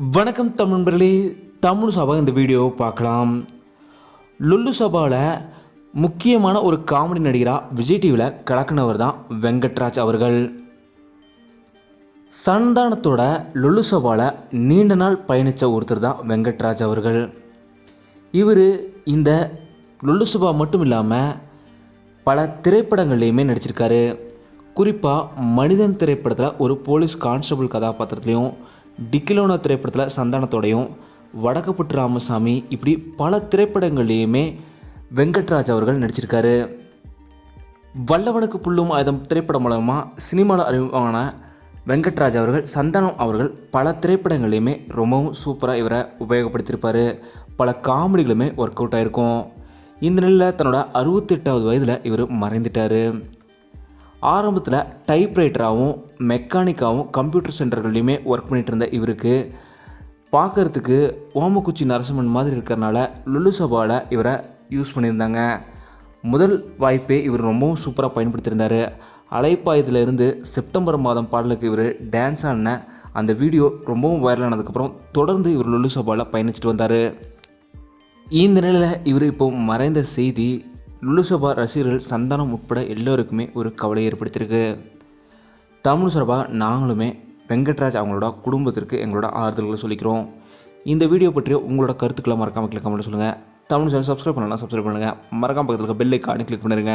வணக்கம் தமிழ் தமிழ் சபா இந்த வீடியோவை பார்க்கலாம். லுல்லு சபாவில் முக்கியமான ஒரு காமெடி நடிகராக விஜய் டிவியில் கலக்கினவர் தான் வெங்கட்ராஜ் அவர்கள். சந்தானத்தோட லுல்லு சபாவில் நீண்ட நாள் பயணித்த ஒருத்தர் தான் வெங்கட்ராஜ் அவர்கள். இவர் இந்த லுல்லு சபா மட்டும் இல்லாமல் பல திரைப்படங்கள்லையுமே நடிச்சிருக்காரு. குறிப்பாக மனிதன் திரைப்படத்தில் ஒரு போலீஸ் கான்ஸ்டபிள் கதாபாத்திரத்துலையும் டிக்கிலோனா திரைப்படத்தில் சந்தானத்தோடையும் வடக்கப்பட்டு ராமசாமி இப்படி பல திரைப்படங்கள்லேயுமே வெங்கட்ராஜ் அவர்கள் நடிச்சிருக்காரு. வல்லவனுக்கு புல்லும் ஆயுதம் திரைப்படம் மூலமாக சினிமாவில் அறிமுகமான வெங்கட்ராஜ் அவர்கள் சந்தானம் அவர்கள் பல திரைப்படங்களையுமே ரொம்பவும் சூப்பராக இவரை உபயோகப்படுத்தியிருப்பார். பல காமெடிகளுமே ஒர்க் அவுட் ஆயிருக்கும். இந்த நிலையில் தன்னோட அறுபத்தெட்டாவது வயதில் இவர் மறைந்துட்டார். ஆரம்பத்தில் டைப்ரைட்டராகவும் மெக்கானிக்காகவும் கம்ப்யூட்டர் சென்டர்கள்லையுமே ஒர்க் பண்ணிகிட்டு இருந்த இவருக்கு. பார்க்கறதுக்கு ஓமக்குச்சி நரசிம்மன் மாதிரி இருக்கிறனால லுலு சபாவில் இவரை யூஸ் பண்ணியிருந்தாங்க. முதல் வாய்ப்பே இவர் ரொம்பவும் சூப்பராக பயன்படுத்தியிருந்தார். அலைப்பாயத்திலிருந்து செப்டம்பர் மாதம் பாடலுக்கு இவர் டான்ஸ் ஆடின அந்த வீடியோ ரொம்பவும் வைரலானதுக்கப்புறம் தொடர்ந்து இவர் லுலு சபாவில் பயணிச்சுட்டு வந்தார். இந்த நிலையில் இவர் இப்போ மறைந்த செய்தி லுலுசபா ரசிகர்கள் சந்தானம் உட்பட எல்லோருக்குமே ஒரு கவலை ஏற்படுத்தியிருக்கு. தமிழ் சார்பாக நாங்களுமே வெங்கட்ராஜ் அவங்களோட குடும்பத்திற்கு எங்களோட ஆறுதல்களை சொல்லிக்கிறோம். இந்த வீடியோ பற்றிய உங்களோட கருத்துக்களை மறக்காமல் கிளிக் கமெண்ட் சொல்லுங்கள் தமிழ் சேனல் சப்ஸ்கிரைப் பண்ணலாம் சப்ஸ்கிரைப் பண்ணுங்கள் மறக்காம பக்கத்தில் இருக்க பெல் ஐக்கானு கிளிக் பண்ணிடுங்க